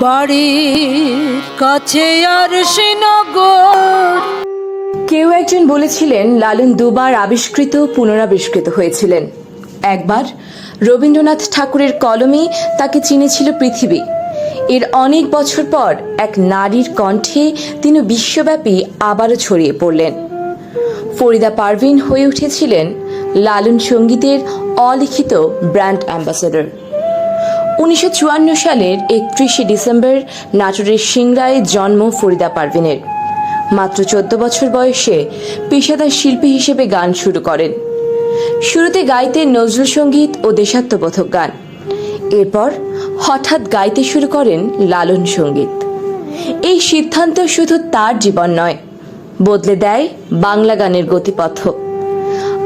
বাড়ির কাছে আর শ্রীনগর। কেউ একজন বলেছিলেন, লালন দুবার আবিষ্কৃত, পুনরাবিষ্কৃত হয়েছিলেন। একবার রবীন্দ্রনাথ ঠাকুরের কলমে তাকে চিনেছিল পৃথিবী। এর অনেক বছর পর এক নারীর কণ্ঠে তিনি বিশ্বব্যাপী আবারও ছড়িয়ে পড়লেন। ফরিদা পারভিন হয়ে উঠেছিলেন লালন সঙ্গীতের অলিখিত ব্র্যান্ড অ্যাম্বাসেডর। উনিশশো চুয়ান্ন সালের একত্রিশে ডিসেম্বর নাটোরের সিংড়ায় জন্ম ফরিদা পারভিনের। মাত্র চোদ্দ বছর বয়সে পেশাদার শিল্পী হিসেবে গান শুরু করেন। শুরুতে গাইতে নজরুল সংগীত ও দেশাত্মবোধক গান। এরপর হঠাৎ গাইতে শুরু করেন লালন সংগীত। এই সিদ্ধান্ত শুধু তার জীবন নয়, বদলে দেয় বাংলা গানের গতিপথ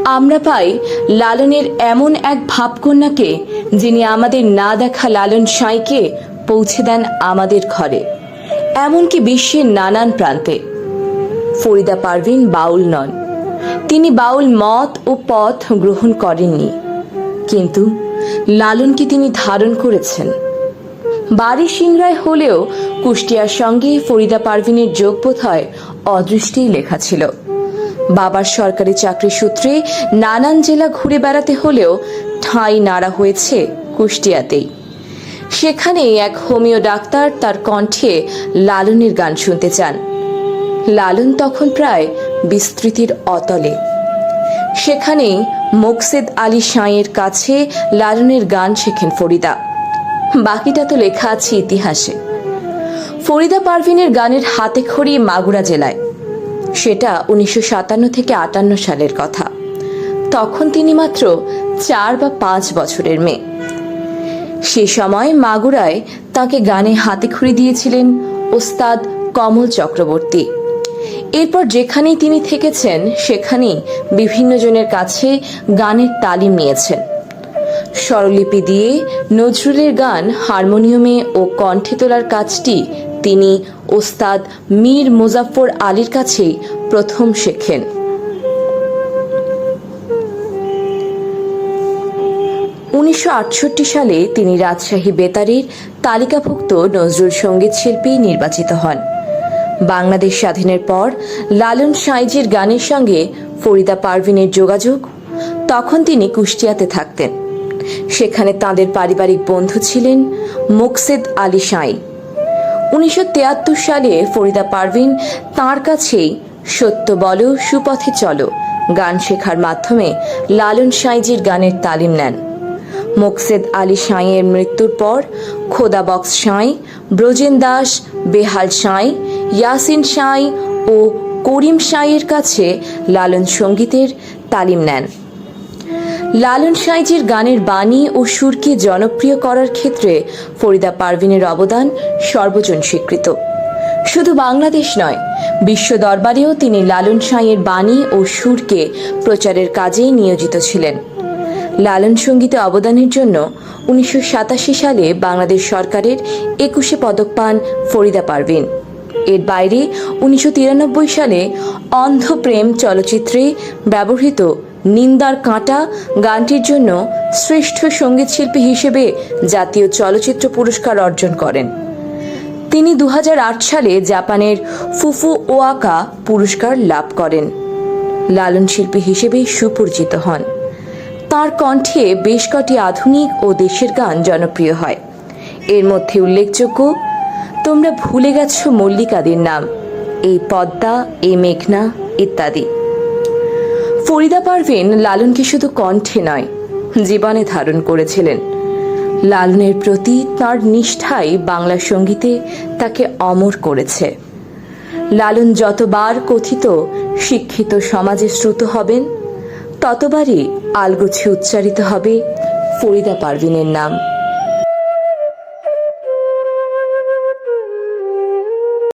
আমরা পাই লালনের এমন এক ভাবকন্যাকে যিনি আমাদের না দেখা লালন সাঁইকে পৌঁছে দেন আমাদের ঘরে, এমনকি বিশ্বের নানান প্রান্তে। ফরিদা পারভিন বাউল নন। তিনি বাউল মত ও পথ গ্রহণ করেননি। কিন্তু লালনকে তিনি ধারণ করেছেন। বাড়ি সিংরায় হলেও কুষ্টিয়ার সঙ্গে ফরিদা পারভিনের যোগবোধ হয় অদৃষ্টেই লেখা ছিল। বাবার সরকারি চাকরি সূত্রে নানান জেলা ঘুরে বেড়াতে হলেও ঠাঁই নাড়া হয়েছে কুষ্টিয়াতেই। সেখানে এক হোমিও ডাক্তার তার কণ্ঠে লালনের গান শুনতে চান। লালন তখন প্রায় বিস্তৃতির অতলে। সেখানে মোকসেদ আলী সাঁয়ের কাছে লালনের গান শেখেন ফরিদা। বাকিটা তো লেখা আছে ইতিহাসে। ফরিদা পারভিনের গানের হাতে খড়ি মাগুরা জেলায়। সেটা উনিশশো সাতান্ন থেকে আটান্ন সালের কথা। তখন তিনি মাত্র চার বা পাঁচ বছরের মেয়ে। সে সময় মাগুরায় তাকে গানে হাতে খড়ি দিয়েছিলেন ওস্তাদ কমল চক্রবর্তী। এরপর যেখানেই তিনি থেকেছেন, সেখানেই বিভিন্ন জনের কাছে গানের তালিম নিয়েছেন। স্বরলিপি দিয়ে নজরুলের গান হারমোনিয়ামে ও কণ্ঠে তোলার কাজটি তিনি ওস্তাদ মীর মুজাফর আলীর কাছেই প্রথম শেখেন। উনিশশো আটষট্টি সালে তিনি রাজশাহী বেতারের তালিকাভুক্ত নজরুল সংগীত শিল্পী নির্বাচিত হন। বাংলাদেশ স্বাধীনের পর লালন সাঁইজির গানের সঙ্গে ফরিদা পারভিনের যোগাযোগ, তখন তিনি কুষ্টিয়াতে থাকতেন। সেখানে তাদের পারিবারিক বন্ধু ছিলেন মোকসেদ আলী সাঁই। উনিশশো তিয়াত্তর সালে ফরিদা পারভিন তাঁর কাছেই সত্য বলো, সুপথে চলো গান শেখার মাধ্যমে লালন সাঁইজির গানের তালিম নেন। মোকসেদ আলী সাঁইয়ের মৃত্যুর পর খোদা বক্স সাঁই, ব্রজেন দাস, বেহাল সাঁই, ইয়াসিন সাঁই ও করিম সাঁইয়ের কাছে লালন সঙ্গীতের তালিম নেন। লালন সাঁইজির গানের বাণী ও সুরকে জনপ্রিয় করার ক্ষেত্রে ফরিদা পারভিনের অবদান সর্বজন স্বীকৃত। শুধু বাংলাদেশ নয়, বিশ্ব দরবারেও তিনি লালন সাঁইয়ের বাণী ও সুরকে প্রচারের কাজে নিয়োজিত ছিলেন। লালন সঙ্গীতে অবদানের জন্য উনিশশো সাতাশি সালে বাংলাদেশ সরকারের একুশে পদক পান ফরিদা পারভিন। এর বাইরে উনিশশো তিরানব্বই সালে অন্ধপ্রেম চলচ্চিত্রে ব্যবহৃত নিন্দার কাঁটা গানটির জন্য শ্রেষ্ঠ সঙ্গীতশিল্পী হিসেবে জাতীয় চলচ্চিত্র পুরস্কার অর্জন করেন। তিনি দু হাজার আট সালে জাপানের ফুফু ওয়াকা পুরস্কার লাভ করেন। লালন শিল্পী হিসেবে সুপরিচিত হন। তার কণ্ঠে বেশ কটি আধুনিক ও দেশের গান জনপ্রিয় হয়। এর মধ্যে উল্লেখযোগ্য, তোমরা ভুলে গেছো মল্লিকাদের নাম, এই পদ্মা, এই মেঘনা, ইত্যাদি। ফরিদা পারভিন লালনকে শুধু কণ্ঠে নয়, জীবনে ধারণ করেছিলেন। লালনের প্রতি তার নিষ্ঠাই বাংলা সঙ্গীতে তাকে অমর করেছে। লালন যতবার কথিত শিক্ষিত সমাজে শ্রুত হবেন, ততবারই আলগোছে উচ্চারিত হবে ফরিদা পারভিনের নাম।